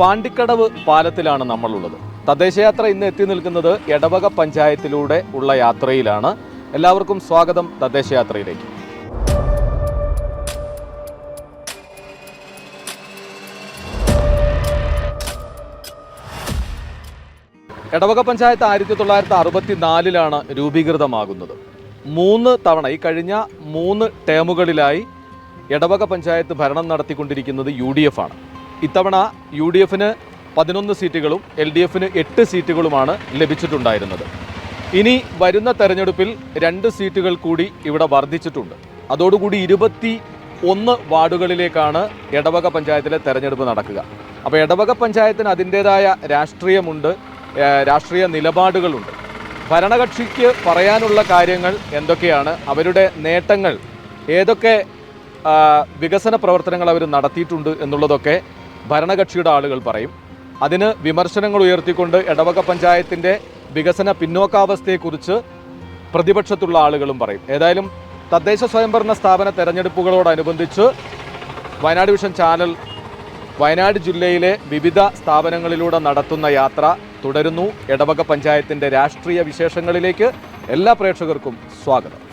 പാണ്ടിക്കടവ് പാലത്തിലാണ് നമ്മളുള്ളത്. തദ്ദേശയാത്ര ഇന്ന് എത്തി നിൽക്കുന്നത് എടവക പഞ്ചായത്തിലൂടെ ഉള്ള യാത്രയിലാണ്. എല്ലാവർക്കും സ്വാഗതം തദ്ദേശയാത്രയിലേക്ക്. എടവക പഞ്ചായത്ത് ആയിരത്തി തൊള്ളായിരത്തി അറുപത്തി നാലിലാണ് രൂപീകൃതമാകുന്നത്. മൂന്ന് തവണ ഈ കഴിഞ്ഞ മൂന്ന് ടേമുകളിലായി എടവക പഞ്ചായത്ത് ഭരണം നടത്തിക്കൊണ്ടിരിക്കുന്നത് യു ഡി എഫ് ആണ്. ഇത്തവണ യു ഡി എഫിന് പതിനൊന്ന് സീറ്റുകളും എൽ ഡി എഫിന് എട്ട് സീറ്റുകളുമാണ് ലഭിച്ചിട്ടുണ്ടായിരുന്നത്. ഇനി വരുന്ന തെരഞ്ഞെടുപ്പിൽ രണ്ട് സീറ്റുകൾ കൂടി ഇവിടെ വർദ്ധിച്ചിട്ടുണ്ട്. അതോടുകൂടി ഇരുപത്തി ഒന്ന് വാർഡുകളിലേക്കാണ് എടവക പഞ്ചായത്തിലെ തെരഞ്ഞെടുപ്പ് നടക്കുക. അപ്പോൾ എടവക പഞ്ചായത്തിന് അതിന്റേതായ രാഷ്ട്രീയമുണ്ട് രാഷ്ട്രീയ നിലപാടുകളുണ്ട്. ഭരണകക്ഷിക്ക് പറയാനുള്ള കാര്യങ്ങൾ എന്തൊക്കെയാണ്? അവരുടെ നേട്ടങ്ങൾ ഏതൊക്കെ വികസന പ്രവർത്തനങ്ങൾ അവർ നടത്തിയിട്ടുണ്ട് എന്നുള്ളതൊക്കെ ഭരണകക്ഷിയുടെ ആളുകൾ പറയും. അതിന് വിമർശനങ്ങൾ ഉയർത്തിക്കൊണ്ട് ഇടവക പഞ്ചായത്തിന്റെ വികസന പിന്നോക്കാവസ്ഥയെക്കുറിച്ച് പ്രതിപക്ഷത്തുള്ള ആളുകളും പറയും. ഏതായാലും തദ്ദേശ സ്വയംഭരണ സ്ഥാപന തെരഞ്ഞെടുപ്പുകളോടനുബന്ധിച്ച് വയനാട് വിഷൻ ചാനൽ വയനാട് ജില്ലയിലെ വിവിധ സ്ഥാപനങ്ങളിലൂടെ നടത്തുന്ന യാത്ര തുടരുന്നു. ഇടവക പഞ്ചായത്തിന്റെ രാഷ്ട്രീയ വിശേഷങ്ങളിലേക്ക് എല്ലാ പ്രേക്ഷകർക്കും സ്വാഗതം.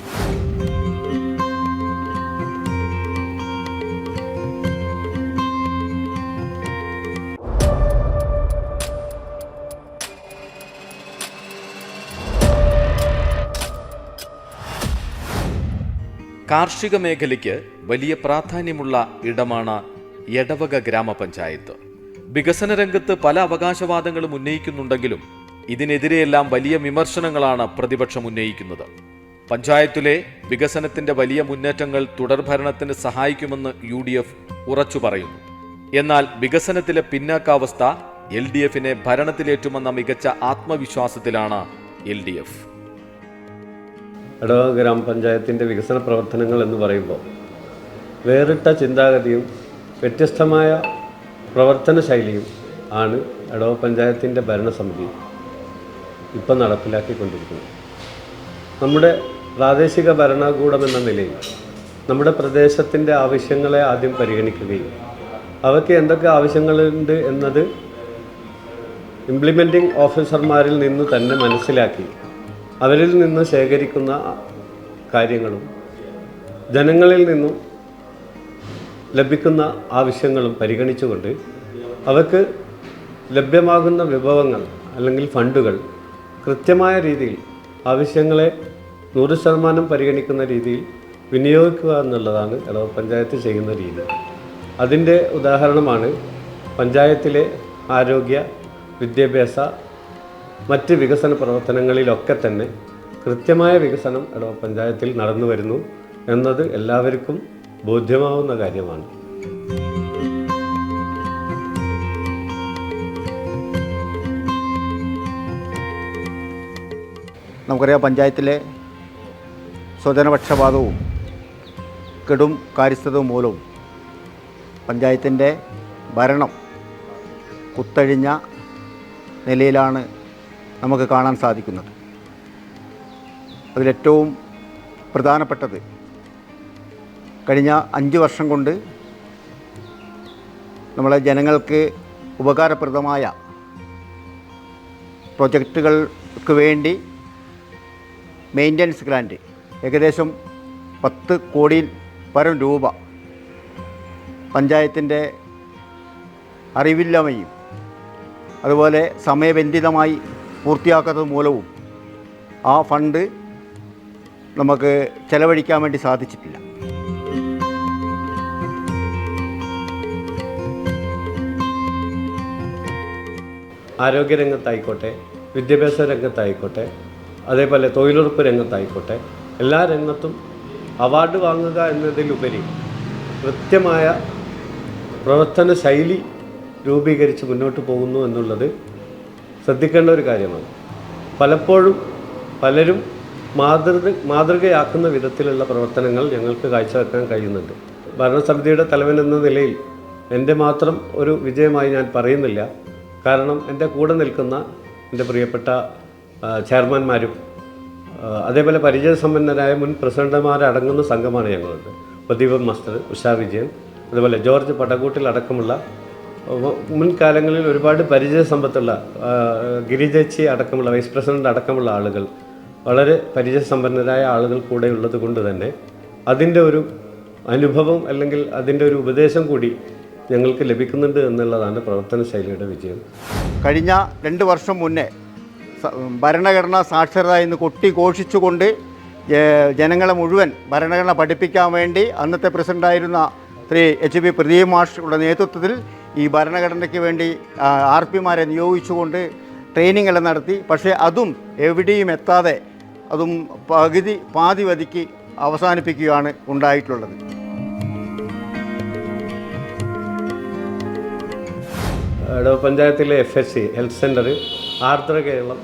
കാർഷിക മേഖലയ്ക്ക് വലിയ പ്രാധാന്യമുള്ള ഇടമാണ് എടവക ഗ്രാമപഞ്ചായത്ത്. വികസന രംഗത്ത് പല അവകാശവാദങ്ങളും ഉന്നയിക്കുന്നുണ്ടെങ്കിലും ഇതിനെതിരെയെല്ലാം വലിയ വിമർശനങ്ങളാണ് പ്രതിപക്ഷം ഉന്നയിക്കുന്നത്. പഞ്ചായത്തിലെ വികസനത്തിന്റെ വലിയ മുന്നേറ്റങ്ങൾ തുടർഭരണത്തിന് സഹായിക്കുമെന്ന് യു ഡി എഫ് ഉറച്ചു പറയുന്നു. എന്നാൽ വികസനത്തിലെ പിന്നാക്കാവസ്ഥ എൽ ഡി എഫിനെ ഭരണത്തിലേറ്റുമെന്ന മികച്ച ആത്മവിശ്വാസത്തിലാണ് എൽ ഡി എഫ്. എടവ ഗ്രാമപഞ്ചായത്തിന്റെ വികസന പ്രവർത്തനങ്ങൾ എന്ന് പറയുമ്പോൾ വേറിട്ട ചിന്താഗതിയും വ്യത്യസ്തമായ പ്രവർത്തന ശൈലിയും ആണ് എടവ പഞ്ചായത്തിന്റെ ഭരണസമിതി ഇപ്പം നടപ്പിലാക്കിക്കൊണ്ടിരിക്കുന്നത്. നമ്മുടെ പ്രാദേശിക ഭരണകൂടം എന്ന നിലയിൽ നമ്മുടെ പ്രദേശത്തിന്റെ ആവശ്യങ്ങളെ ആദ്യം പരിഗണിക്കുകയും അവയ്ക്ക് എന്തൊക്കെ ആവശ്യങ്ങളുണ്ട് എന്നത് ഇംപ്ലിമെന്റിംഗ് ഓഫീസർമാരിൽ നിന്ന് തന്നെ മനസ്സിലാക്കി അവരിൽ നിന്ന് ശേഖരിക്കുന്ന കാര്യങ്ങളും ജനങ്ങളിൽ നിന്നും ലഭിക്കുന്ന ആവശ്യങ്ങളും പരിഗണിച്ചുകൊണ്ട് അവർക്ക് ലഭ്യമാകുന്ന വിഭവങ്ങൾ അല്ലെങ്കിൽ ഫണ്ടുകൾ കൃത്യമായ രീതിയിൽ ആവശ്യങ്ങളെ നൂറ് ശതമാനം പരിഗണിക്കുന്ന രീതിയിൽ വിനിയോഗിക്കുക എന്നുള്ളതാണ് ഇടവ പഞ്ചായത്ത് ചെയ്യുന്ന രീതി. അതിന്റെ ഉദാഹരണമാണ് പഞ്ചായത്തിലെ ആരോഗ്യ വിദ്യാഭ്യാസ മറ്റ് വികസന പ്രവർത്തനങ്ങളിലൊക്കെ തന്നെ കൃത്യമായ വികസനം ഇടവ പഞ്ചായത്തിൽ നടന്നു വരുന്നു എന്നത് എല്ലാവർക്കും ബോധ്യമാവുന്ന കാര്യമാണ്. നമുക്കറിയാം പഞ്ചായത്തിലെ സ്വജനപക്ഷപാതവും കെടും കാര്യസ്ഥതവും മൂലവും പഞ്ചായത്തിന്റെ ഭരണം കുത്തഴിഞ്ഞ നിലയിലാണ് നമുക്ക് കാണാൻ സാധിക്കുന്നത്. അതിലേറ്റവും പ്രധാനപ്പെട്ടത് കഴിഞ്ഞ അഞ്ച് വർഷം കൊണ്ട് നമ്മളെ ജനങ്ങൾക്ക് ഉപകാരപ്രദമായ പ്രൊജക്റ്റുകൾക്ക് വേണ്ടി മെയിന്റനൻസ് ഗ്രാൻഡ് ഏകദേശം പത്ത് കോടിയിൽ പരം രൂപ പഞ്ചായത്തിന്റെ അറിവില്ലാമയും അതുപോലെ സമയബന്ധിതമായി പൂർത്തിയാക്കാത്തത് മൂലവും ആ ഫണ്ട് നമുക്ക് ചെലവഴിക്കാൻ വേണ്ടി സാധിച്ചിട്ടില്ല. ആരോഗ്യരംഗത്തായിക്കോട്ടെ വിദ്യാഭ്യാസ രംഗത്തായിക്കോട്ടെ അതേപോലെ തൊഴിലുറപ്പ് രംഗത്തായിക്കോട്ടെ എല്ലാ രംഗത്തും അവാർഡ് വാങ്ങുക എന്നതിലുപരി കൃത്യമായ പ്രവർത്തന ശൈലി രൂപീകരിച്ച് മുന്നോട്ട് പോകുന്നു എന്നുള്ളത് ശ്രദ്ധിക്കേണ്ട ഒരു കാര്യമാണ്. പലപ്പോഴും പലരും മാതൃക മാതൃകയാക്കുന്ന വിധത്തിലുള്ള പ്രവർത്തനങ്ങൾ ഞങ്ങൾക്ക് കാഴ്ചവെക്കാൻ കഴിയുന്നുണ്ട്. ഭരണസമിതിയുടെ തലവൻ എന്ന നിലയിൽ എന്റെ മാത്രം ഒരു വിജയമായി ഞാൻ പറയുന്നില്ല. കാരണം എന്റെ കൂടെ നിൽക്കുന്ന എന്റെ പ്രിയപ്പെട്ട ചെയർമാൻമാരും അതേപോലെ പരിചയസമ്പന്നരായ മുൻ പ്രസിഡന്റുമാരടങ്ങുന്ന സംഘമാണ് ഞങ്ങളുണ്ട്. പ്രദീപ് മസ്റ്റർ ഉഷാ വിജയൻ അതുപോലെ ജോർജ് പടകൂട്ടിൽ അടക്കമുള്ള മുൻകാലങ്ങളിൽ ഒരുപാട് പരിചയ സമ്പത്തുള്ള ഗിരിജച്ചി അടക്കമുള്ള വൈസ് പ്രസിഡന്റ് അടക്കമുള്ള ആളുകൾ വളരെ പരിചയസമ്പന്നരായ ആളുകൾ കൂടെ ഉള്ളത് കൊണ്ട് തന്നെ അതിന്റെ ഒരു അനുഭവം അല്ലെങ്കിൽ അതിന്റെ ഒരു ഉപദേശം കൂടി ഞങ്ങൾക്ക് ലഭിക്കുന്നുണ്ട് എന്നുള്ളതാണ് പ്രവർത്തന ശൈലിയുടെ വിജയം. കഴിഞ്ഞ രണ്ട് വർഷം മുന്നേ ഭരണഘടനാ സാക്ഷരത എന്ന് കൊട്ടി ഘോഷിച്ചുകൊണ്ട് ജനങ്ങളെ മുഴുവൻ ഭരണഘടന പഠിപ്പിക്കാൻ വേണ്ടി അന്നത്തെ പ്രസിഡന്റായിരുന്ന ശ്രീ എച്ച് പി പ്രദീപ് മാഷയുടെ നേതൃത്വത്തിൽ ഈ ഭരണഘടനയ്ക്ക് വേണ്ടി ആർ പിമാരെ നിയോഗിച്ചുകൊണ്ട് ട്രെയിനിങ്ങെല്ലാം നടത്തി. പക്ഷേ അതും എവിടെയും എത്താതെ അതും പകുതി പാതി വതിക്ക് അവസാനിപ്പിക്കുകയാണ് ഉണ്ടായിട്ടുള്ളത്. ഇടവ പഞ്ചായത്തിലെ F S C health centre Ardra Keralam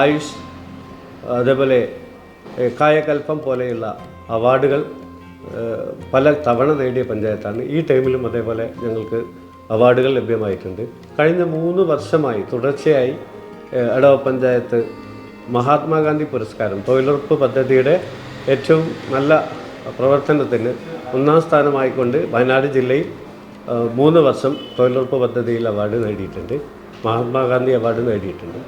Ayush അതേപോലെ കായകൽപ്പം പോലെയുള്ള അവാർഡുകൾ പല തവണ നേടിയ പഞ്ചായത്താണ്. ഈ ടൈമിലും അതേപോലെ ഞങ്ങൾക്ക് അവാർഡുകൾ ലഭ്യമായിട്ടുണ്ട്. കഴിഞ്ഞ മൂന്ന് വർഷമായി തുടർച്ചയായി എടവ പഞ്ചായത്ത് മഹാത്മാഗാന്ധി പുരസ്കാരം തൊഴിലുറപ്പ് പദ്ധതിയുടെ ഏറ്റവും നല്ല പ്രവർത്തനത്തിന് ഒന്നാം സ്ഥാനമായിക്കൊണ്ട് വയനാട് ജില്ലയിൽ മൂന്ന് വർഷം തൊഴിലുറപ്പ് പദ്ധതിയിൽ അവാർഡ് നേടിയിട്ടുണ്ട്. മഹാത്മാഗാന്ധി അവാർഡ് നേടിയിട്ടുണ്ട്.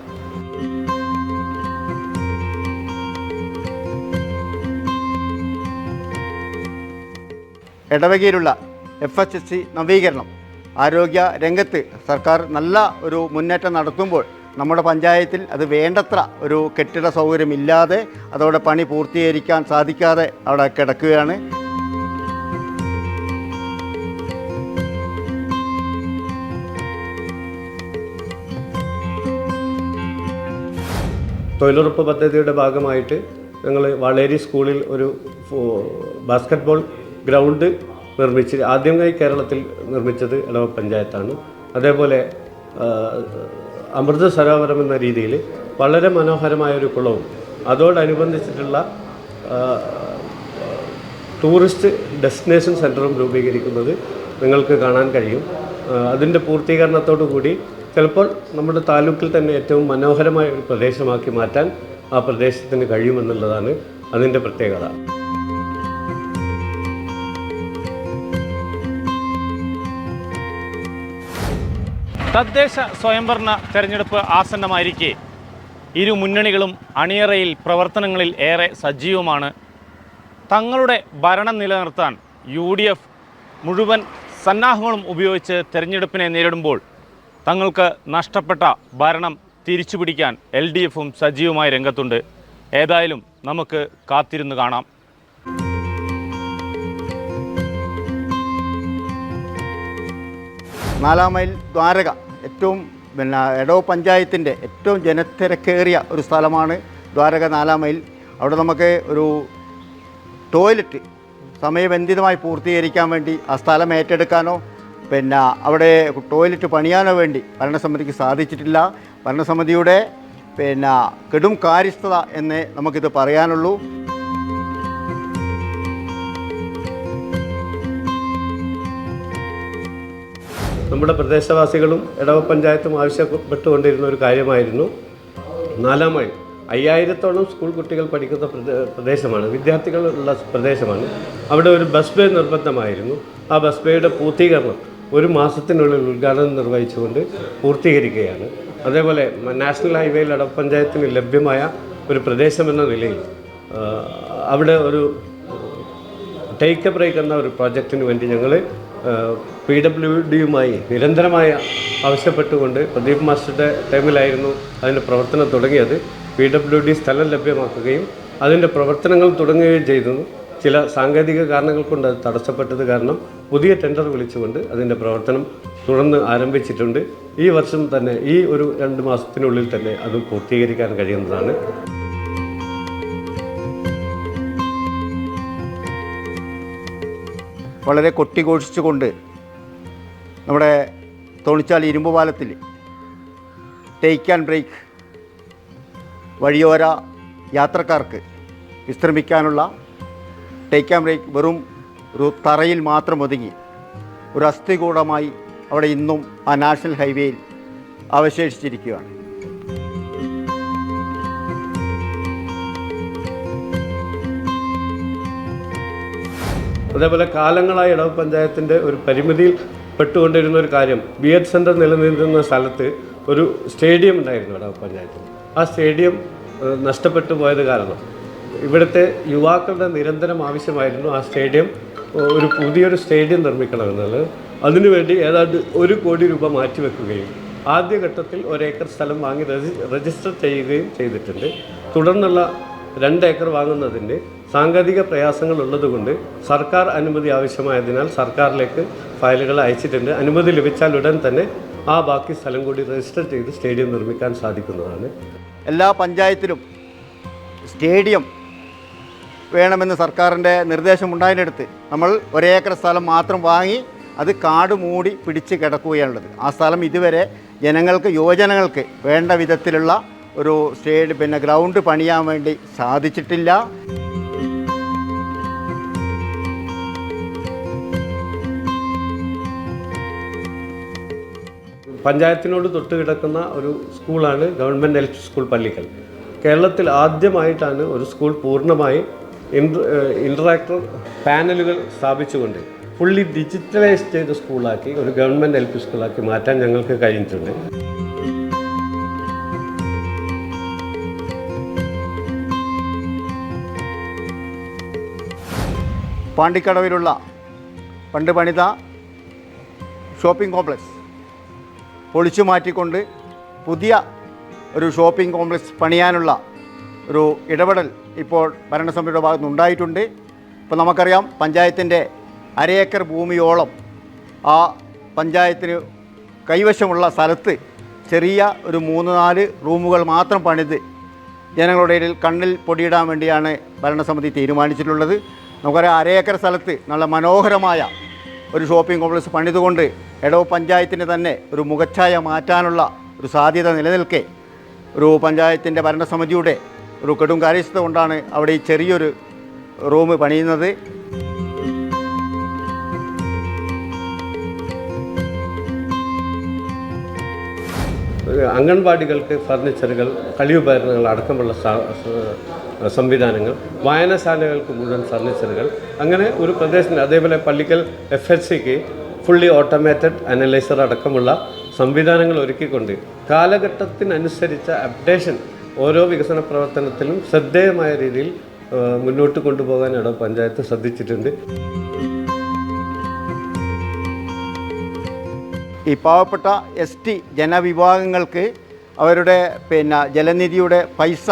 ഇടവകയിലുള്ള എഫ് എച്ച് എസ് സി നവീകരണം. ആരോഗ്യ രംഗത്ത് സർക്കാർ നല്ല ഒരു മുന്നേറ്റം നടത്തുമ്പോൾ നമ്മുടെ പഞ്ചായത്തിൽ അത് വേണ്ടത്ര ഒരു കെട്ടിട സൗകര്യമില്ലാതെ അതോടെ പണി പൂർത്തീകരിക്കാൻ സാധിക്കാതെ അവിടെ കിടക്കുകയാണ്. തൊഴിലുറപ്പ് പദ്ധതിയുടെ ഭാഗമായിട്ട് ഞങ്ങൾ വളേരി സ്കൂളിൽ ഒരു ബാസ്ക്കറ്റ്ബോൾ ഗ്രൗണ്ട് നിർമ്മിച്ച് ആദ്യമായി കേരളത്തിൽ നിർമ്മിച്ചത് ഇടവ പഞ്ചായത്താണ്. അതേപോലെ അമൃത സരോവരം എന്ന രീതിയിൽ വളരെ മനോഹരമായ ഒരു കുളവും അതോടനുബന്ധിച്ചിട്ടുള്ള ടൂറിസ്റ്റ് ഡെസ്റ്റിനേഷൻ സെന്ററും രൂപീകരിക്കുന്നത് നിങ്ങൾക്ക് കാണാൻ കഴിയും. അതിന്റെ പൂർത്തീകരണത്തോടു കൂടി ചിലപ്പോൾ നമ്മുടെ താലൂക്കിൽ തന്നെ ഏറ്റവും മനോഹരമായ ഒരു പ്രദേശമാക്കി മാറ്റാൻ ആ പ്രദേശത്തിന് കഴിയുമെന്നുള്ളതാണ് അതിന്റെ പ്രത്യേകത. തദ്ദേശ സ്വയംഭരണ തെരഞ്ഞെടുപ്പ് ആസന്നമായിരിക്കെ. ഇരു മുന്നണികളും അണിയറയിൽ പ്രവർത്തനങ്ങളിൽ ഏറെ സജീവമാണ്. തങ്ങളുടെ ഭരണം നിലനിർത്താൻ യു ഡി എഫ് മുഴുവൻ സന്നാഹങ്ങളും ഉപയോഗിച്ച് തെരഞ്ഞെടുപ്പിനെ നേരിടുമ്പോൾ തങ്ങൾക്ക് നഷ്ടപ്പെട്ട ഭരണം തിരിച്ചുപിടിക്കാൻ എൽ ഡി എഫും സജീവമായി രംഗത്തുണ്ട്. ഏതായാലും നമുക്ക് കാത്തിരുന്ന് കാണാം. നാലാം മൈൽ ദ്വാരക ഏറ്റവും പിന്നെ എടവ് പഞ്ചായത്തിന്റെ ഏറ്റവും ജനത്തിരക്കേറിയ ഒരു സ്ഥലമാണ് ദ്വാരക നാലാം മൈൽ. അവിടെ നമുക്ക് ഒരു ടോയ്ലറ്റ് സമയബന്ധിതമായി പൂർത്തീകരിക്കാൻ വേണ്ടി ആ സ്ഥലം ഏറ്റെടുക്കാനോ പിന്നെ അവിടെ ടോയ്ലറ്റ് പണിയാനോ വേണ്ടി ഭരണസമിതിക്ക് സാധിച്ചിട്ടില്ല. ഭരണസമിതിയുടെ പിന്നെ കെടും കാര്യസ്ഥത എന്നേ നമുക്കിത് പറയാനുള്ളൂ. നമ്മുടെ പ്രദേശവാസികളും ഇടവ പഞ്ചായത്തും ആവശ്യപ്പെട്ടുകൊണ്ടിരുന്ന ഒരു കാര്യമായിരുന്നു. നാലാം അയ്യായിരത്തോളം സ്കൂൾ കുട്ടികൾ പഠിക്കുന്ന പ്രദേശമാണ് വിദ്യാർത്ഥികളുള്ള പ്രദേശമാണ്. അവിടെ ഒരു ബസ് ബേ നിർബന്ധമായിരുന്നു. ആ ബസ് ബേയുടെ പൂർത്തീകരണം ഒരു മാസത്തിനുള്ളിൽ ഉദ്ഘാടനം നിർവഹിച്ചുകൊണ്ട് പൂർത്തീകരിക്കുകയാണ്. അതേപോലെ നാഷണൽ ഹൈവേയിൽ ഇടവ പഞ്ചായത്തിന് ലഭ്യമായ ഒരു പ്രദേശമെന്ന നിലയിൽ അവിടെ ഒരു ടേക്ക് എ ബ്രേക്ക് എന്ന ഒരു പ്രോജക്റ്റിന് വേണ്ടി ഞങ്ങൾ പി ഡബ്ല്യു ഡിയുമായി നിരന്തരമായ ആവശ്യപ്പെട്ടുകൊണ്ട് പ്രദീപ് മാസ്റ്ററുടെ ടൈമിലായിരുന്നു അതിന്റെ പ്രവർത്തനം തുടങ്ങിയത്. പി ഡബ്ല്യു ഡി സ്ഥലം ലഭ്യമാക്കുകയും അതിന്റെ പ്രവർത്തനങ്ങൾ തുടങ്ങുകയും ചെയ്തു. ചില സാങ്കേതിക കാരണങ്ങൾ കൊണ്ട് അത് തടസ്സപ്പെട്ടത് കാരണം പുതിയ ടെൻഡർ വിളിച്ചുകൊണ്ട് അതിന്റെ പ്രവർത്തനം തുടർന്ന് ആരംഭിച്ചിട്ടുണ്ട്. ഈ വർഷം തന്നെ ഈ ഒരു രണ്ട് മാസത്തിനുള്ളിൽ തന്നെ അത് പൂർത്തീകരിക്കാൻ കഴിയുന്നതാണ്. വളരെ കൊട്ടിഘോഷിച്ചുകൊണ്ട് നമ്മുടെ തോണിച്ചാൽ ഇരുമ്പ് പാലത്തിൽ ടേക്ക് ആൻഡ് ബ്രേക്ക് വഴിയോര യാത്രക്കാർക്ക് വിശ്രമിക്കാനുള്ള ടേക്ക് ആൻഡ് ബ്രേക്ക് വെറും ഒരു തറയിൽ മാത്രം ഒതുങ്ങി ഒരു അസ്ഥികൂടമായി അവിടെ ഇന്നും ആ നാഷണൽ ഹൈവേയിൽ അവശേഷിച്ചിരിക്കുകയാണ്. അതേപോലെ കാലങ്ങളായി ഇടവ പഞ്ചായത്തിന്റെ ഒരു പരിമിതിയിൽ പെട്ടുകൊണ്ടിരുന്ന ഒരു കാര്യം ബി എഡ് സെന്റർ നിലനിന്നിരുന്ന സ്ഥലത്ത് ഒരു സ്റ്റേഡിയം ഉണ്ടായിരുന്നു ഇടവ് പഞ്ചായത്തിൽ. ആ സ്റ്റേഡിയം നഷ്ടപ്പെട്ടു പോയത് കാരണം ഇവിടുത്തെ യുവാക്കളുടെ നിരന്തരം ആവശ്യമായിരുന്നു ആ സ്റ്റേഡിയം ഒരു പുതിയൊരു സ്റ്റേഡിയം നിർമ്മിക്കണമെന്നുള്ളത് അതിനുവേണ്ടി ഏതാണ്ട് ഒരു കോടി രൂപ മാറ്റിവെക്കുകയും ആദ്യഘട്ടത്തിൽ ഒരേക്കർ സ്ഥലം വാങ്ങി രജി രജിസ്റ്റർ ചെയ്യുകയും ചെയ്തിട്ടുണ്ട്. തുടർന്നുള്ള രണ്ട് ഏക്കർ വാങ്ങുന്നതിന് സാങ്കേതിക പ്രയാസങ്ങൾ ഉള്ളതുകൊണ്ട് സർക്കാർ അനുമതി ആവശ്യമായതിനാൽ സർക്കാരിലേക്ക് ഫയലുകൾ അയച്ചിട്ടുണ്ട്. അനുമതി ലഭിച്ചാൽ ഉടൻ തന്നെ ആ ബാക്കി സ്ഥലം കൂടി രജിസ്റ്റർ ചെയ്ത് സ്റ്റേഡിയം നിർമ്മിക്കാൻ സാധിക്കുന്നതാണ്. എല്ലാ പഞ്ചായത്തിലും സ്റ്റേഡിയം വേണമെന്ന് സർക്കാരിന്റെ നിർദ്ദേശമുണ്ടായതിനടുത്ത് നമ്മൾ ഒരേക്കർ സ്ഥലം മാത്രം വാങ്ങി അത് കാട് മൂടി പിടിച്ച് കിടക്കുകയാണുള്ളത്. ആ സ്ഥലം ഇതുവരെ ജനങ്ങൾക്ക് യുവജനങ്ങൾക്ക് വേണ്ട വിധത്തിലുള്ള ഒരു സ്റ്റേഡിയം പിന്നെ ഗ്രൗണ്ട് പണിയാൻ വേണ്ടി സാധിച്ചിട്ടില്ല. പഞ്ചായത്തിനോട് തൊട്ട് കിടക്കുന്ന ഒരു സ്കൂളാണ് government L P school Pallikkal കേരളത്തിൽ ആദ്യമായിട്ടാണ് ഒരു സ്കൂൾ പൂർണമായി ഇൻട്ര ഇൻട്രാക്ടർ പാനലുകൾ സ്ഥാപിച്ചുകൊണ്ട് ഫുള്ളി ഡിജിറ്റലൈസ് ചെയ്ത സ്കൂളാക്കി ഒരു ഗവൺമെന്റ് എൽ പി സ്കൂളാക്കി മാറ്റാൻ ഞങ്ങൾക്ക് കഴിഞ്ഞിട്ടുണ്ട്. പാണ്ടിക്കടവിലുള്ള പണ്ട് പണിത ഷോപ്പിംഗ് കോംപ്ലക്സ്. പൊളിച്ചു മാറ്റിക്കൊണ്ട് പുതിയ ഒരു ഷോപ്പിംഗ് കോംപ്ലക്സ് പണിയാനുള്ള ഒരു ഇടപെടൽ ഇപ്പോൾ ഭരണസമിതിയുടെ ഭാഗത്ത് ഉണ്ടായിട്ടുണ്ട് ഇപ്പോൾ നമുക്കറിയാം പഞ്ചായത്തിന്റെ അരയേക്കർ ഭൂമിയോളം ആ പഞ്ചായത്തിന് കൈവശമുള്ള സ്ഥലത്ത് ചെറിയ ഒരു മൂന്ന് നാല് റൂമുകൾ മാത്രം പണിത് ജനങ്ങളുടെ ഇടയിൽ കണ്ണിൽ പൊടിയിടാൻ വേണ്ടിയാണ് ഭരണസമിതി തീരുമാനിച്ചിട്ടുള്ളത്. നമുക്കറിയാം അരയേക്കർ സ്ഥലത്ത് നല്ല മനോഹരമായ ഒരു ഷോപ്പിംഗ് കോംപ്ലക്സ് പണിതുകൊണ്ട് എടവ് പഞ്ചായത്തിന് തന്നെ ഒരു മുഖച്ഛായ മാറ്റാനുള്ള ഒരു സാധ്യത നിലനിൽക്കെ. ഒരു പഞ്ചായത്തിന്റെ ഭരണസമിതിയുടെ ഒരു കെടും കാര്യസ്ഥത കൊണ്ടാണ് അവിടെ ഈ ചെറിയൊരു റൂം പണിയുന്നത്. അംഗൻവാടികൾക്ക് ഫർണിച്ചറുകൾ കളിയുപകരണങ്ങൾ അടക്കമുള്ള സംവിധാനങ്ങൾ വായനശാലകൾക്ക് മുഴുവൻ ഫർണിച്ചറുകൾ. അങ്ങനെ ഒരു പ്രദേശത്തിന് അതേപോലെ പള്ളിക്കൽ എഫ് എച്ച് സിക്ക് ഫുള്ളി ഓട്ടോമേറ്റഡ് അനലൈസർ അടക്കമുള്ള സംവിധാനങ്ങൾ ഒരുക്കിക്കൊണ്ട് കാലഘട്ടത്തിനനുസരിച്ച അപ്ഡേഷൻ ഓരോ വികസന പ്രവർത്തനത്തിലും ശ്രദ്ധേയമായ രീതിയിൽ മുന്നോട്ട് കൊണ്ടുപോകാൻ ഇട പഞ്ചായത്ത് ശ്രദ്ധിച്ചിട്ടുണ്ട്. ഈ പാവപ്പെട്ട എസ് ടി ജനവിഭാഗങ്ങൾക്ക് അവരുടെ പിന്നെ ജലനിധിയുടെ പൈസ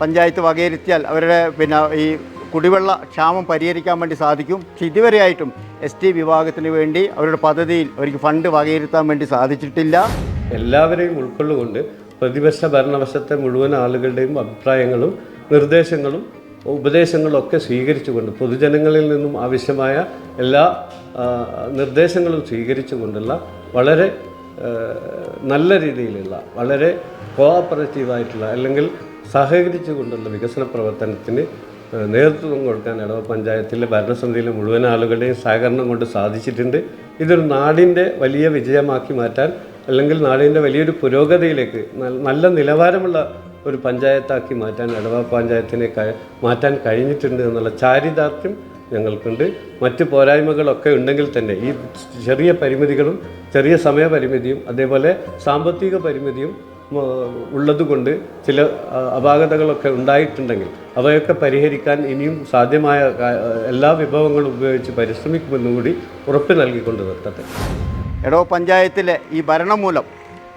പഞ്ചായത്ത് വകയിരുത്തിയാൽ അവരുടെ പിന്നെ ഈ കുടിവെള്ള ക്ഷാമം പരിഹരിക്കാൻ വേണ്ടി സാധിക്കും. പക്ഷെ ഇതുവരെയായിട്ടും എസ് ടി വിഭാഗത്തിന് വേണ്ടി അവരുടെ പദ്ധതിയിൽ അവർക്ക് ഫണ്ട് വകയിരുത്താൻ വേണ്ടി സാധിച്ചിട്ടില്ല. എല്ലാവരെയും ഉൾക്കൊള്ളുകൊണ്ട് പ്രതിപക്ഷ ഭരണവശത്തെ മുഴുവൻ ആളുകളുടെയും അഭിപ്രായങ്ങളും നിർദ്ദേശങ്ങളും ഉപദേശങ്ങളും ഒക്കെ സ്വീകരിച്ചുകൊണ്ട് പൊതുജനങ്ങളിൽ നിന്നും ആവശ്യമായ എല്ലാ നിർദ്ദേശങ്ങളും സ്വീകരിച്ചുകൊണ്ടുള്ള വളരെ നല്ല രീതിയിലുള്ള വളരെ കോഓപ്പറേറ്റീവായിട്ടുള്ള അല്ലെങ്കിൽ സഹകരിച്ചുകൊണ്ടുള്ള വികസന പ്രവർത്തനത്തിന് നേതൃത്വം കൊടുക്കാൻ ഇടവ പഞ്ചായത്തിലെ ഭരണസമിതിയിലെ മുഴുവൻ ആളുകളുടെയും സഹകരണം കൊണ്ട് സാധിച്ചിട്ടുണ്ട്. ഇതൊരു നാടിന്റെ വലിയ വിജയമാക്കി മാറ്റാൻ അല്ലെങ്കിൽ നാടിന്റെ വലിയൊരു പുരോഗതിയിലേക്ക് നല്ല നിലവാരമുള്ള ഒരു പഞ്ചായത്താക്കി മാറ്റാൻ ഇടവ പഞ്ചായത്തിനെ മാറ്റാൻ കഴിഞ്ഞിട്ടുണ്ട് എന്നുള്ള ചാരിതാർത്ഥ്യം ഞങ്ങൾക്കുണ്ട്. മറ്റ് പോരായ്മകളൊക്കെ ഉണ്ടെങ്കിൽ തന്നെ ഈ ചെറിയ പരിമിതികളും ചെറിയ സമയപരിമിതിയും അതേപോലെ സാമ്പത്തിക പരിമിതിയും ഉള്ളതുകൊണ്ട് ചില അപാകതകളൊക്കെ ഉണ്ടായിട്ടുണ്ടെങ്കിൽ അവയൊക്കെ പരിഹരിക്കാൻ ഇനിയും സാധ്യമായ എല്ലാ വിഭവങ്ങളും ഉപയോഗിച്ച് പരിശ്രമിക്കുമെന്നും കൂടി ഉറപ്പ് നൽകിക്കൊണ്ട് നിർത്തട്ടെ. എടോ പഞ്ചായത്തിലെ ഈ ഭരണം മൂലം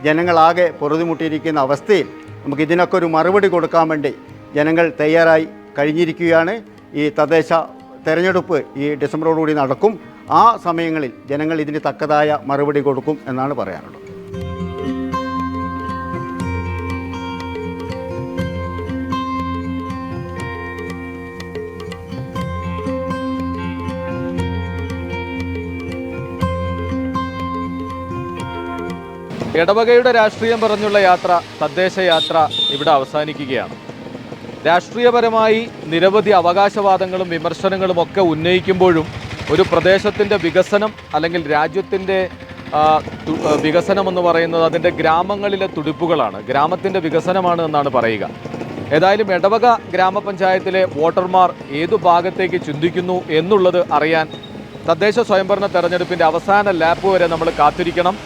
ജനങ്ങളാകെ പൊറുതിമുട്ടിയിരിക്കുന്ന അവസ്ഥയിൽ നമുക്ക് ഇതിനൊക്കെ ഒരു മറുപടി കൊടുക്കാൻ വേണ്ടി ജനങ്ങൾ തയ്യാറായി കഴിഞ്ഞിരിക്കുകയാണ്. ഈ തദ്ദേശ തെരഞ്ഞെടുപ്പ് ഈ ഡിസംബറോടുകൂടി നടക്കും. ആ സമയങ്ങളിൽ ജനങ്ങൾ ഇതിന് തക്കതായ മറുപടി കൊടുക്കും എന്നാണ് പറയാനുള്ളത്. ഇടവകയുടെ രാഷ്ട്രീയം പറഞ്ഞുള്ള യാത്ര തദ്ദേശ യാത്ര ഇവിടെ അവസാനിക്കുകയാണ്. രാഷ്ട്രീയപരമായി നിരവധി അവകാശവാദങ്ങളും വിമർശനങ്ങളും ഒക്കെ ഉന്നയിക്കുമ്പോഴും ഒരു പ്രദേശത്തിന്റെ വികസനം അല്ലെങ്കിൽ രാജ്യത്തിന്റെ വികസനം എന്ന് പറയുന്നത് അതിന്റെ ഗ്രാമങ്ങളിലെ തുടിപ്പുകളാണ്. ഗ്രാമത്തിന്റെ വികസനമാണ് എന്നാണ് പറയുക. ഏതായാലും ഇടവക ഗ്രാമപഞ്ചായത്തിലെ വോട്ടർമാർ ഏതു ഭാഗത്തേക്ക് ചിന്തിക്കുന്നു എന്നുള്ളത് അറിയാൻ തദ്ദേശ സ്വയംഭരണ തെരഞ്ഞെടുപ്പിന്റെ അവസാന ലാപ്പ് വരെ നമ്മൾ കാത്തിരിക്കണം.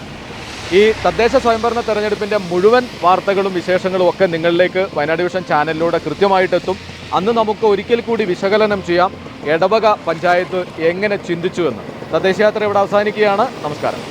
ഈ തദ്ദേശ സ്വയംഭരണ തെരഞ്ഞെടുപ്പിന്റെ മുഴുവൻ വാർത്തകളും വിശേഷങ്ങളും ഒക്കെ നിങ്ങളിലേക്ക് വയനാട് വിഷൻ ചാനലിലൂടെ കൃത്യമായിട്ടെത്തും. അന്ന് നമുക്ക് ഒരിക്കൽ കൂടി വിശകലനം ചെയ്യാം. എടവക പഞ്ചായത്ത് എങ്ങനെ ചിന്തിച്ചുവെന്ന് തദ്ദേശയാത്ര ഇവിടെ അവസാനിക്കുകയാണ്. നമസ്കാരം.